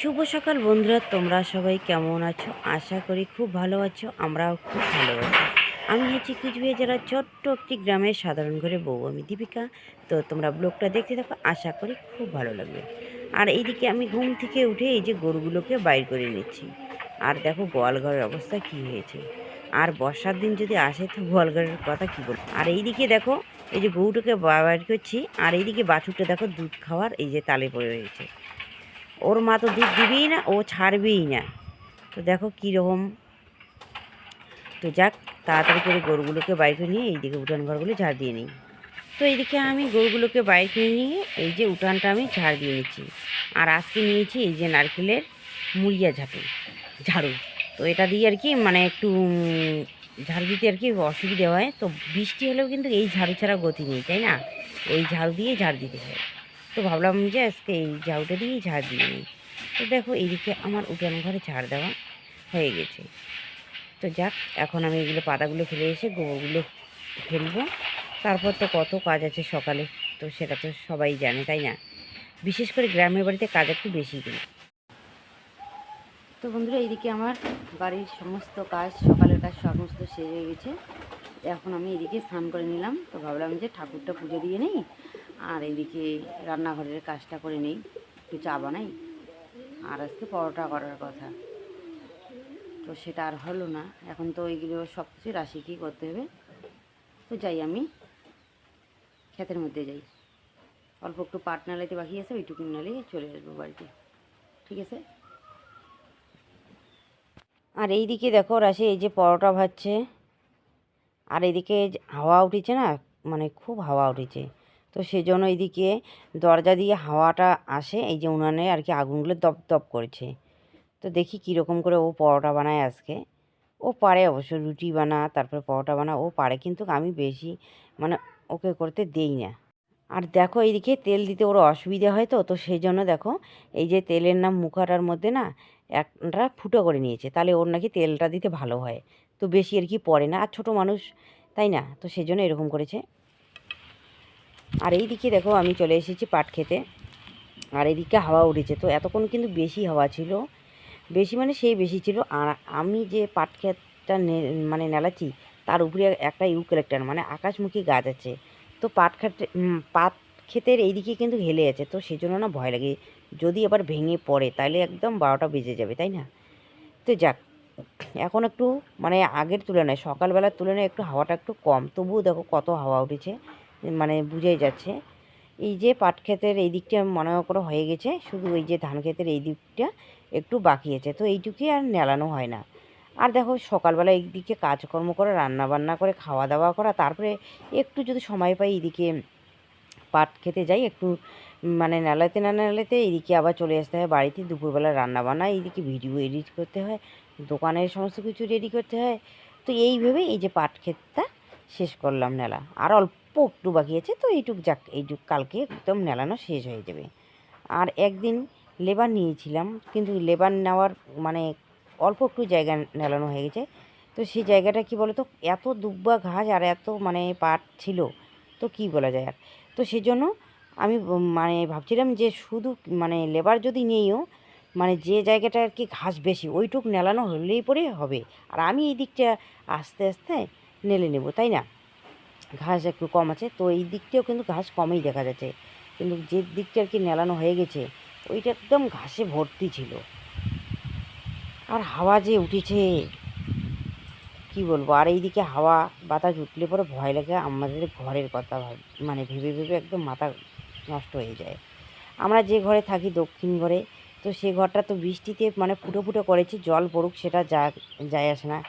শুভ সকাল বন্ধুরা, তোমরা সবাই কেমন আছো? আশা করি খুব ভালো আছো, আমরাও খুব ভালো আছি। আমি হচ্ছি কুচবিহার জেলার ছোট্ট একটি গ্রামের সাধারণ ঘরে বউ, আমি দীপিকা। তো তোমরা ব্লগটা দেখতে থাকো, আশা করি খুব ভালো লাগবে। আর এইদিকে আমি ঘুম থেকে উঠে এই যে গরুগুলোকে বাইর করে নিচ্ছি। আর দেখো গোয়াল ঘরের অবস্থা কী হয়েছে? আর বর্ষার দিন যদি আসে, তো গোয়াল ঘরের কথা কী বলব? আর এইদিকে দেখো, এই যে গরুটাকে বাইর করছি, আর এইদিকে বাছুরটা দেখো, দুধ খাওয়ার এই যে তালে পড়ে রয়েছে। ওর মা তো দুধ দিবেই না, ও ছাড়বেই না। তো দেখো কীরকম। তো যাক, তাড়াতাড়ি করে গরুগুলোকে বাইর নিয়ে এইদিকে উঠান ঘরগুলো ঝাড় দিয়ে নিই। তো এইদিকে আমি গরুগুলোকে বাইর করে নিয়ে এই যে উঠানটা আমি ঝাড় দিয়ে নিচ্ছি। আর আজকে নিয়েছি এই যে নারকেলের মুড়িয়া ঝাঁটু ঝাড়ু। তো এটা দিয়ে আর কি মানে একটু ঝাড়ু দিতে আর কি অসুবিধে হয়। তো বৃষ্টি হলেও কিন্তু এই ঝাড়ু ছাড়া গতি নেই, তাই না? এই ঝাড়ু দিয়ে ঝাড় দিতে হয়। তো ভাবলাম যে আজকে এই ঝাড়ুটা দিয়েই ঝাড় দিয়ে নিই। তো দেখো এইদিকে আমার উঠান ঘরে ঝাড় দেওয়া হয়ে গেছে। তো যাক, এখন আমি এগুলো পাতাগুলো ফেলে এসে গোবরগুলো ফেলব। তারপর তো কত কাজ আছে সকালে, তো সেটা তো সবাই জানে, তাই না? বিশেষ করে গ্রামের বাড়িতে কাজ একটু বেশি দিই তো বন্ধুরা, এইদিকে আমার বাড়ির সমস্ত কাজ, সকালের কাজ সমস্ত সেরে গেছে। এখন আমি এদিকে স্নান করে নিলাম। তো ভাবলাম যে ঠাকুরটা পুজো দিয়ে নেই। আর এইদিকে রান্নাঘরের কাজটা করে নেই। একটু চা বানাই। আর আজকে পরোটা করার কথা। তো সেটা আর হলো না। এখন তো এইগুলো সব কিছু রাশিকেই করতে হবে। তো যাই আমি ক্ষেতের মধ্যে যাই। অল্প একটু পাট নালাইতে বাকি আছে, ওইটুকু নালিয়ে চলে আসব বাড়িতে। ঠিক আছে? আর এইদিকে দেখো রাশি, এই যে পরোটা ভাজছে। আর এদিকে হাওয়া উঠেছে না মানে খুব হাওয়া উঠেছে। তো সেজন্য এইদিকে দরজা দিয়ে হাওয়াটা আসে, এই যে উনানে আর কি আগুনগুলো দপ দপ করছে। তো দেখি কীরকম করে ও পরোটা বানায় আজকে। ও পারে অবশ্য রুটি বানা, তারপরে পরোটা বানা, ও পারে কিন্তু আমি বেশি মানে ওকে করতে দেই না। আর দেখো এইদিকে তেল দিতে ওর অসুবিধা হয় তো তো সেই জন্য দেখো এই যে তেলের নাম মুখাটার মধ্যে না একটা ফুটো করে নিয়েছে, তাহলে ওর নাকি তেলটা দিতে ভালো হয়। তো বেশি আর কি পড়ে না, আর ছোটো মানুষ, তাই না? তো সেই জন্য এরকম করেছে। আর এই দিকে দেখো আমি চলে এসেছি পাট খেতে। আর এদিকে হাওয়া উঠেছে। তো এতক্ষণ কিন্তু বেশি হাওয়া ছিল। বেশি মানে সেই বেশি ছিল। আর আমি যে পাট নে- মানে নেলাচ্ছি তার উপরে একটা ইউক্যালেক্টার মানে আকাশমুখী গাছ আছে। তো পাট উম, পাট ক্ষেতের এইদিকে কিন্তু হেলে আছে। তো সেই জন্য না ভয় লাগে। যদি এবার ভেঙে পড়ে তাহলে একদম বারোটা বেজে যাবে তাই না? তো যাক এখন একটু মানে আগের তুলনায় সকালবেলার তুলনায় একটু হাওয়াটা একটু কম। তবুও দেখো কত হাওয়া উঠেছে। মানে বুঝেই যাচ্ছে। এই যে পাট ক্ষেতের এই দিকটা মনে করো হয়ে গেছে, শুধু এই যে ধান ক্ষেতের এই দিকটা একটু বাকি আছে। তো এইটুকুই আর নেলানো হয় না। আর দেখো সকালবেলা এইদিকে কাজকর্ম করে রান্না বান্না করে খাওয়া দাওয়া করা, তারপরে একটু যদি সময় পাই এদিকে পাট খেতে যাই, একটু মানে নেলাতে না নেলাতে এদিকে আবার চলে আসতে হয় বাড়িতে, দুপুরবেলা রান্না বান্না এইদিকে ভিডিও এডিট করতে হয়, দোকানের সমস্ত কিছু রেডি করতে হয়। তো এইভাবেই এই যে পাট ক্ষেতটা শেষ করলাম নেলা। আর অল্প একটু বাকি আছে তো এইটুক যাক, এইটুক কালকে একদম নেলানো শেষ হয়ে যাবে। আর একদিন লেবার নিয়েছিলাম, কিন্তু লেবার নেওয়ার মানে অল্প একটু জায়গা নেলানো হয়ে গেছে। তো সেই জায়গাটা কি বলতো, এত দুব্বা ঘাস আর এত মানে পাট ছিল, তো কি বলা যায় আর। তো সেজন্য আমি মানে ভাবছিলাম যে শুধু মানে লেবার যদি নিয়েও মানে যে জায়গাটা আর কি ঘাস বেশি, ওইটুক নেলানো হলেই পরে হবে। আর আমি এই দিকটা আস্তে আস্তে নেলে নেব, তাই না? ঘাস একটু কম আছে। তো এই দিকটাও কিন্তু ঘাস কমই দেখা যাচ্ছে। কিন্তু যে দিকটা আর কি নেলানো হয়ে গেছে, ওইটা একদম ঘাসে ভর্তি ছিল। আর হাওয়া যে উঠেছে, কি বলব? আর এইদিকে হাওয়া বাতাস উঠলে পরে ভয় লাগে, আমাদের ঘরের কথা মানে ভেবে ভেবে একদম মাথা নষ্ট হয়ে যায়। আমরা যে ঘরে থাকি দক্ষিণ ঘরে, তো সে ঘরটা তো বৃষ্টিতে মানে ফুটো ফুটো করেছে, জল পড়ুক সেটা যা, যায় আসে না।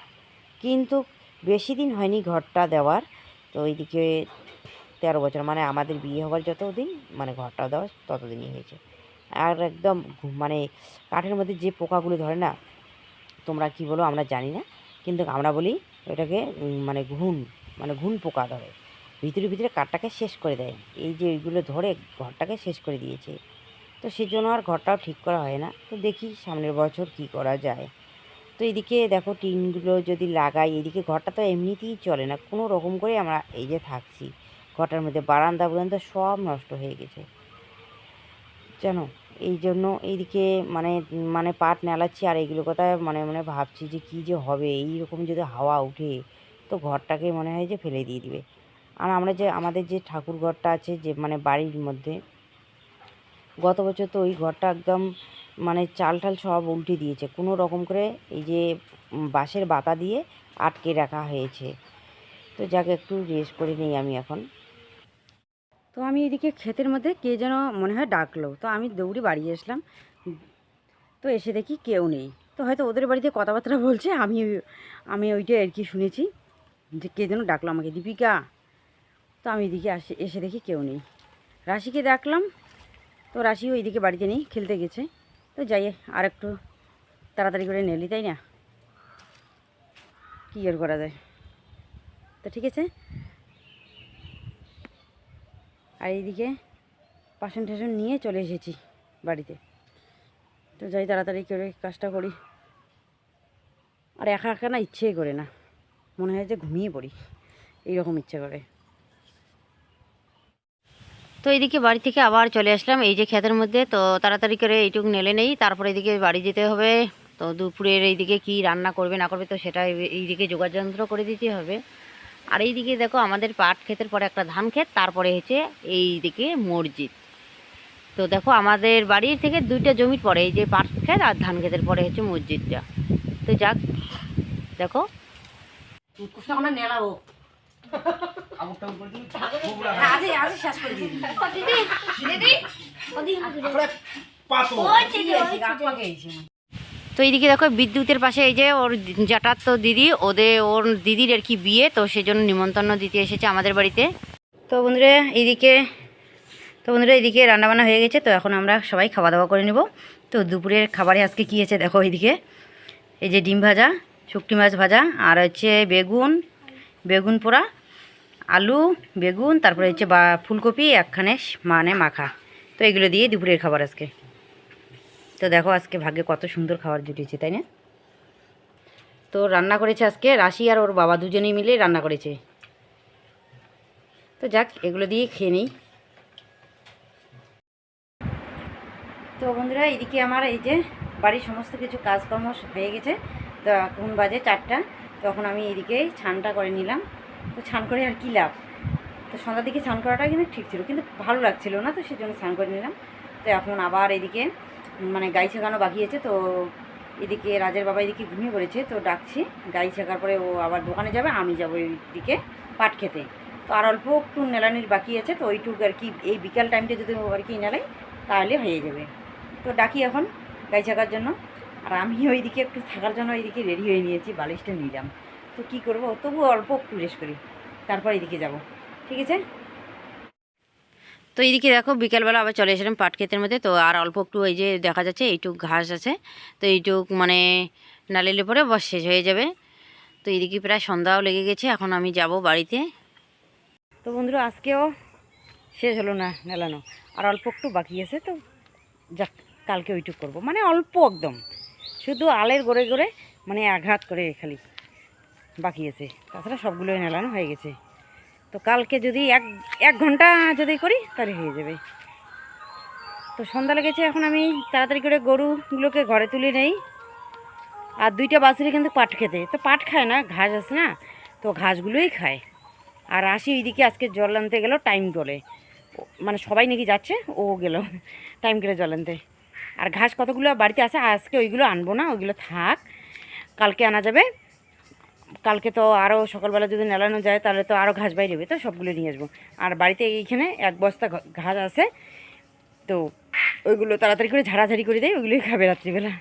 কিন্তু বেশি দিন হয়নি ঘরটা দেওয়ার। তো এইদিকে তেরো বছর মানে আমাদের বিয়ে হওয়ার যতদিন মানে ঘরটা দেওয়া ততদিনই হয়েছে। আর একদম মানে কাঠের মধ্যে যে পোকাগুলো ধরে না, তোমরা কি বলো আমরা জানি না, কিন্তু আমরা বলি ওটাকে মানে ঘুন মানে ঘুন পোকা ধরে। ভিতরে ভিতরে কাঠটাকে শেষ করে দেয়। এই যে ওইগুলো ধরে ঘরটাকে শেষ করে দিয়েছে। তো সেজন্য আর ঘরটাও ঠিক করা হয় না। তো দেখি সামনের বছর কি করা যায়। তো এদিকে দেখো টিনগুলো যদি লাগাই, এদিকে ঘরটা তো এমনিতেই চলে না। কোনো রকম করে আমরা এই যে থাকছি, ঘরটার মধ্যে বারান্দা বুরান্দা সব নষ্ট হয়ে গেছে। জানো, এই জন্য এইদিকে মানে মানে পাট নেলাচ্ছি আর এইগুলো কথা মানে মনে ভাবছি যে কী যে হবে এই রকম যদি হাওয়া উঠে তো ঘরটাকে মনে হয় যে ফেলে দিয়ে দিবে। আর আমরা যে, আমাদের যে ঠাকুর ঘরটা আছে যে মানে বাড়ির মধ্যে, গত বছর তো ওই ঘরটা একদম মানে চাল টাল সব উল্টে দিয়েছে। কোনো রকম করে এই যে বাঁশের বাতা দিয়ে আটকে রাখা হয়েছে। তো যাকে, একটু রেস্ট করে নিই আমি এখন। তো আমি এদিকে ক্ষেতের মধ্যে কে যেন মনে হয় ডাকলো। তো আমি দৌড়ে বাড়ি আসলাম। তো এসে দেখি কেউ নেই। তো হয়তো ওদের বাড়িতে কথাবার্তা বলছে, আমি আমি ওইটা আর কি শুনেছি যে কে যেন ডাকলো আমাকে, দীপিকা। তো আমি এদিকে আসে, এসে দেখি কেউ নেই। রাশিকে ডাকলাম তো রাশিও এইদিকে বাড়িতে নেই, খেলতে গেছে। তো যাই, আর একটু তাড়াতাড়ি করে নেলি তাই না? কী আর করা যায়? তো ঠিক আছে। আর এইদিকে বাসন টাসন নিয়ে চলে এসেছি বাড়িতে। তো যাই, তাড়াতাড়ি করে কাজটা করি। আর একা একা না ইচ্ছেই করে না। মনে হয় যে ঘুমিয়ে পড়ি। এইরকম ইচ্ছে করে। তো এইদিকে বাড়ি থেকে আবার চলে আসলাম। এই যে ক্ষেতের মধ্যে, তো তাড়াতাড়ি করে এইটুকু নেলে নেই। তারপরে এদিকে বাড়ি যেতে হবে। তো দুপুরের এইদিকে কি রান্না করবে, না করবে, তো সেটা এই- এইদিকে যোগাযন্ত্র করে দিতে হবে। আর এইদিকে দেখো, আমাদের পাট ক্ষেতের পরে একটা ধান ক্ষেত, তারপরে হচ্ছে এইদিকে মসজিদ। তো দেখো, আমাদের বাড়ির থেকে দুইটা জমির পরে এই যে পাট ক্ষেত আর ধান ক্ষেতের পরে হচ্ছে মসজিদটা। তো যাক, দেখো। আমরা নেলাবো তো এইদিকে দেখো বিদ্যুতের পাশে এই যে ওর জাটার তো দিদি ওদের ওর দিদির আর কি বিয়ে তো সেই জন্য নিমন্ত্রণ দিতে এসেছে আমাদের বাড়িতে। তো বন্ধুরা এইদিকে তো বন্ধুরা এইদিকে রান্নাবান্না হয়ে গেছে তো এখন আমরা সবাই খাওয়া দাওয়া করে নেব। তো দুপুরের খাবারে আজকে কী আছে দেখো এইদিকে। এই যে ডিম ভাজা শুকটি মাছ ভাজা আর হচ্ছে বেগুন বেগুন পোড়া আলু, বেগুন, তারপরে হচ্ছে বা ফুলকপি, একখানে মানে মাখা। তো এগুলো দিয়ে দুপুরের খাবার আজকে। তো দেখো আজকে ভাগ্যে কত সুন্দর খাবার জুটেছে, তাই না? তো রান্না করেছে আজকে রাশি আর ওর বাবা দুজনেই মিলে রান্না করেছে। তো যাক, এগুলো দিয়ে খেয়ে নিই। তো বন্ধুরা, এদিকে আমার এই যে বাড়ির সমস্ত কিছু কাজকর্ম হয়ে গেছে। তো এখন বাজে চারটা। তখন আমি এদিকে ছানটা করে নিলাম। তো ছান করে আর কী লাভ? তো সন্ধ্যার দিকে স্নান করাটা কিন্তু ঠিক ছিল, কিন্তু ভালো লাগছিল না, তো সেজন্য স্নান করে নিলাম। তো এখন আবার এদিকে মানে গাই ছেঁকানো বাকি আছে, তো এদিকে রাজের বাবা এদিকে ঘুমিয়ে পড়েছে, তো ডাকছি। গাই ছেঁকার পরে ও আবার দোকানে যাবে, আমি যাব এইদিকে পাট খেতে। তো আর অল্প একটু নেলানির বাকি আছে, তো ওইটুকু আর কি, এই বিকাল টাইমটা যদি আর কি নেলাই তাহলে হয়ে যাবে। তো ডাকি এখন গাই ছেঁকার জন্য, আর আমি ওইদিকে একটু থাকার জন্য ওইদিকে রেডি হয়ে নিয়েছি, বালিশটা নিলাম। তো কি করব? তবু অল্প একটু রেস্ট করি। তারপর এদিকে যাব। ঠিক আছে? তো এইদিকে দেখো বিকেলবেলা আবার চলে এসেলাম পাট ক্ষেতের মধ্যে। তো আর অল্প একটু এই যে দেখা যাচ্ছে এইটুক ঘাস আছে। তো এইটুক মানে নালিলে পরে বস শেষ হয়ে যাবে। তো এইদিকে প্রায় সন্ধ্যাও লেগে গেছে এখন আমি যাব বাড়িতে। তো বন্ধুরা আজকেও শেষ হলো না নেলানো। আর অল্প একটু বাকি আছে তো যাক কালকে ওইটুক করব। মানে অল্প একদম। শুধু আলের গড়ে গড়ে মানে আঘাত করে খালি। বাকি আছে। তাছাড়া সবগুলোই নেলানো হয়ে গেছে। তো কালকে যদি এক এক ঘণ্টা যদি করি, তাহলে হয়ে যাবে। তো সন্ধ্যা লেগেছে, এখন আমি তাড়াতাড়ি করে গরুগুলোকে ঘরে তুলে নেই। আর দুইটা বাছুরি কিন্তু পাট খেতে। তো পাট খায় না, ঘাস আছে না, তো ঘাসগুলোই খায়। আর আসি ওইদিকে আজকে জল আনতে গেল, টাইম বলে মানে সবাই নাকি যাচ্ছে, ও গেল, টাইম করে জল আনতে। আর ঘাস কতগুলো বাড়িতে আছে, আজকে ওইগুলো আনব না, ওইগুলো থাক। কালকে আনা যাবে। কালকে তো আরও সকালবেলা যদি নেলানো যায়, তাহলে তো আরও ঘাস বাইরে হবে। তো সবগুলো নিয়ে আসব। আর বাড়িতে এইখানে এক বস্তা ঘাস আছে। তো ওইগুলো তাড়াতাড়ি করে ঝাড়াঝাড়ি করে দেয় ওইগুলোই খাবে রাত্রিবেলা।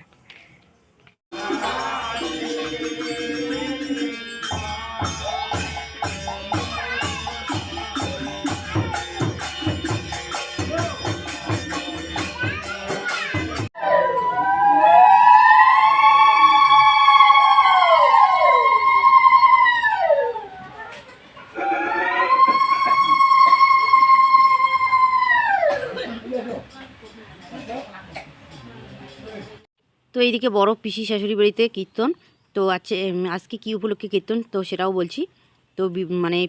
এইদিকে বড় পিসি শাশুড়ি বাড়িতে কীর্তন। তো আছে আজকে কী উপলক্ষে কীর্তন? তো সেটাও বলছি। তো মানে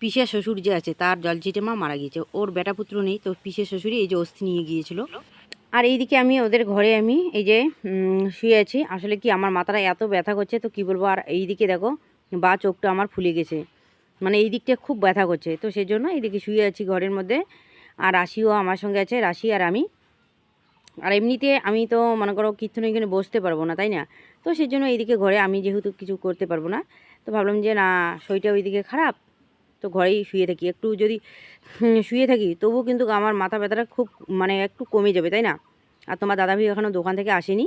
পিসের শ্বশুর যে আছে, তার জলচিটে মা মারা গিয়েছে। ওর বেটা পুত্র নেই, তো পিসের শ্বশুরই এই যে অস্থি নিয়ে গিয়েছিল। আর এইদিকে আমি ওদের ঘরে আমি এই যে শুয়ে আছি। আসলে কি আমার মাথাটা এত ব্যথা করছে, তো কি বলব? আর এইদিকে দেখো, বা চোখটা আমার ফুলে গেছে। মানে এই দিকটা খুব ব্যথা করছে। তো সেজন্য এইদিকে শুয়ে আছি ঘরের মধ্যে। আর রাশিও আমার সঙ্গে আছে, রাশি আর আমি। আর এমনিতে আমি তো মনে করো কীর্তনে এখানে বসতে পারব না, তাই না? তো সেই জন্য এইদিকে ঘরে আমি যেহেতু কিছু করতে পারব না, তো ভাবলাম যে না, শরীরটা ওইদিকে খারাপ, তো ঘরেই শুয়ে থাকি। একটু যদি শুয়ে থাকি, তবুও কিন্তু আমার মাথা ব্যথাটা খুব মানে একটু কমে যাবে, তাই না? আর তোমার দাদা ভাই এখনও দোকান থেকে আসেনি?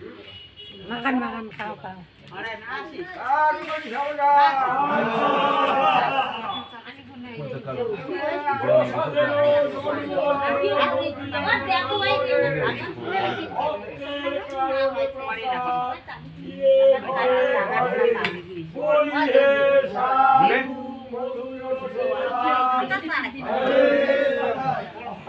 makan makan kau kau Thank.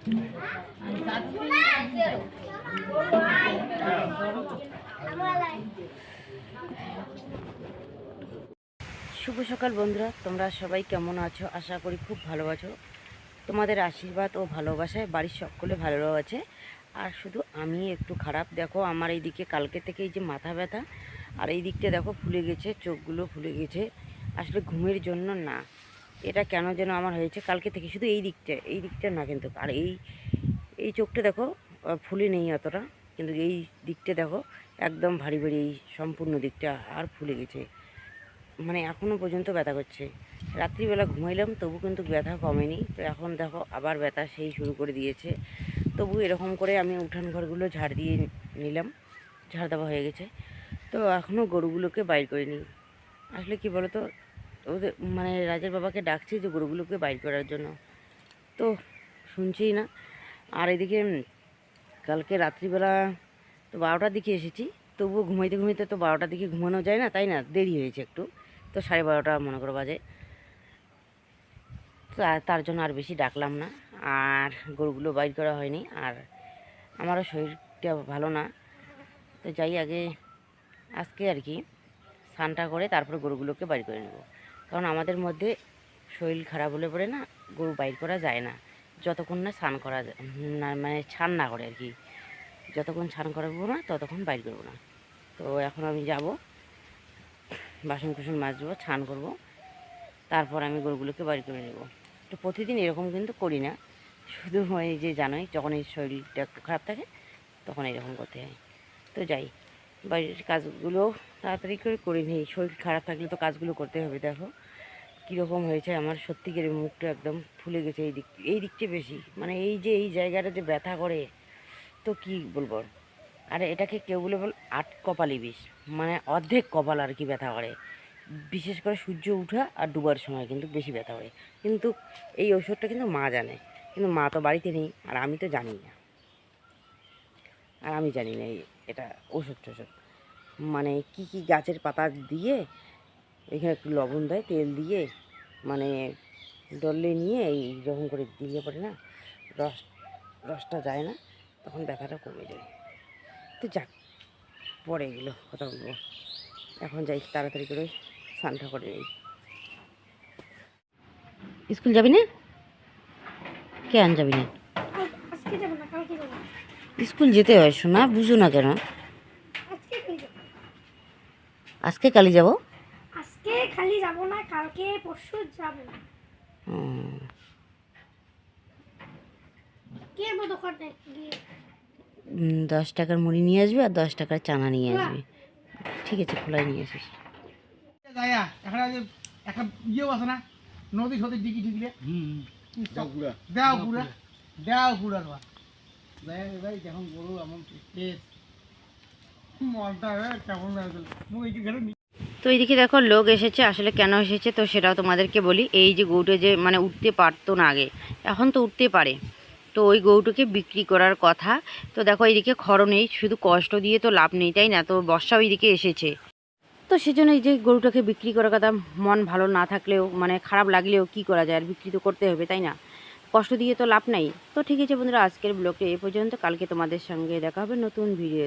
শুভ সকাল বন্ধুরা, তোমরা সবাই কেমন আছো? আশা করি খুব ভালো আছো। তোমাদের আশীর্বাদ ও ভালোবাসায় বাড়ির সকলে ভালো আছে। আর শুধু আমি একটু খারাপ, দেখো আমার এইদিকে কালকে থেকে এই যে মাথা ব্যথা, আর এই দিকটা দেখো ফুলে গেছে, চোখগুলো ফুলে গেছে। আসলে ঘুমের জন্য না। এটা কেন যেন আমার হয়েছে? কালকে থেকে শুধু এই দিকটা এই দিকটা না কিন্তু, আর এই এই চোখটা দেখো ফুলে নেই অতটা, কিন্তু এই দিকটা দেখো, একদম ভারী ভারী এই সম্পূর্ণ দিকটা আর ফুলে গেছে। মানে এখনও পর্যন্ত ব্যথা করছে। রাত্রিবেলা ঘুমাইলাম, তবু কিন্তু ব্যথা কমেনি। তো এখন দেখো, আবার ব্যথা সেই শুরু করে দিয়েছে। তবু এরকম করে আমি উঠান ঘরগুলো ঝাড় দিয়ে নিলাম। ঝাড় দেওয়া হয়ে গেছে। তো এখনও গরুগুলোকে বাইর করিনি। আসলে কি বলো তো ওদের মানে রাজের বাবাকে ডাকছি যে গরুগুলোকে বাইর করার জন্য। তো শুনছেই না। আর এদিকে কালকে রাত্রিবেলা তো বারোটার দিকে এসেছি। তবুও ঘুমাইতে ঘুমাইতে তো বারোটার দিকে ঘুমানো যায় না, তাই না? দেরি হয়েছে একটু। তো সাড়ে বারোটা মনে করো বাজে। তো, তার জন্য আর বেশি ডাকলাম না। আর গরুগুলো বাইর করা হয়নি। আর আমারও শরীরটা ভালো না। তো যাই আগে, আজকে আর কি, স্নানটা করে তারপরে গরুগুলোকে বাইর করে নেব। কারণ আমাদের মধ্যে শরীর খারাপ হলে পরে না গরু বাইর করা যায় না। যতক্ষণ না স্নান করা না মানে ছান না করে আর কি যতক্ষণ স্নান করাবো না, ততক্ষণ বাইর করব না। তো এখন আমি যাব বাসন কুসন মাজবো, স্নান করব। তারপর আমি গরুগুলোকে বাড়ি করে নেব। তো প্রতিদিন এরকম কিন্তু করি না। শুধু এই যে জানোই যখন এই শরীরটা একটু খারাপ থাকে, তখন এরকম করতে হয়। তো যাই। বাড়ির কাজগুলো তাড়াতাড়ি করে করে নিই। শরীর খারাপ থাকলে তো কাজগুলো করতে হবে, দেখো। কীরকম হয়েছে আমার সত্যিকার মুখটা একদম ফুলে গেছে এই দিক, এই দিকটা বেশি। মানে এই যে, এই জায়গাটা যে ব্যথা করে, তো কি বলব? আর? এটাকে কেউ বলে বল আট কপালি বিষ। মানে অর্ধেক কপাল আর কি ব্যথা করে। বিশেষ করে সূর্য উঠা আর ডুবার সময় কিন্তু বেশি ব্যথা করে। কিন্তু এই ওষুধটা কিন্তু মা জানে। কিন্তু মা তো বাড়িতে নেই, আর আমি তো জানি না। আর আমি জানি না এই- এটা ওষুধ টষুধ। মানে কি কি গাছের পাতা দিয়ে এখানে একটু লবণ দেয়, তেল দিয়ে মানে ডললে নিয়ে এই রকম করে দিলে পরে না রস, রসটা যায় না, তখন ব্যথাটা কমে যায়। তো যাক, পরে এগুলো কথা বলব। এখন যাই, তাড়াতাড়ি করে স্নানটা করে নিই। স্কুল যাবি না? কেন যাবি না? আজকে যাব না, কালকে স্কুল যেতে হয় শোনা বুঝো না কেন? আজকে খালি কালি যাব? আজকে খালি যাব না কালকে পরশু যাব। দশ টাকার মুড়ি নিয়ে আসবি আর দশ টাকার চানা নিয়ে আসবি। ঠিক আছে খোলাই নিয়ে আসিস। একটা ইয়েও আছে না নদী সদী ডিগি টিগলে দেও পুরা দেও পুরা এই তো এইদিকে দেখো, লোক এসেছে, আসলে কেন এসেছে, তো সেটাও তোমাদেরকে বলি। এই যে গরুটা যে মানে উঠতে পারতো না আগে, এখন তো উঠতে পারে। তো ওই গরুটাকে বিক্রি করার কথা। তো দেখো এইদিকে খড় নেই, শুধু কষ্ট দিয়ে তো লাভ নেই, তাই না? তো বর্ষাও এইদিকে এসেছে। তো সেজন্য এই যে গরুটাকে বিক্রি করার কথা, মন ভালো না থাকলেও মানে খারাপ লাগলেও কি করা যায়? আর বিক্রি তো করতে হবে, তাই না? কষ্ট দিয়ে তো লাভ নাই। তো ঠিক আছে বন্ধুরা, আজকের ব্লগটা এ পর্যন্ত। কালকে তোমাদের সঙ্গে দেখা হবে নতুন ভিডিও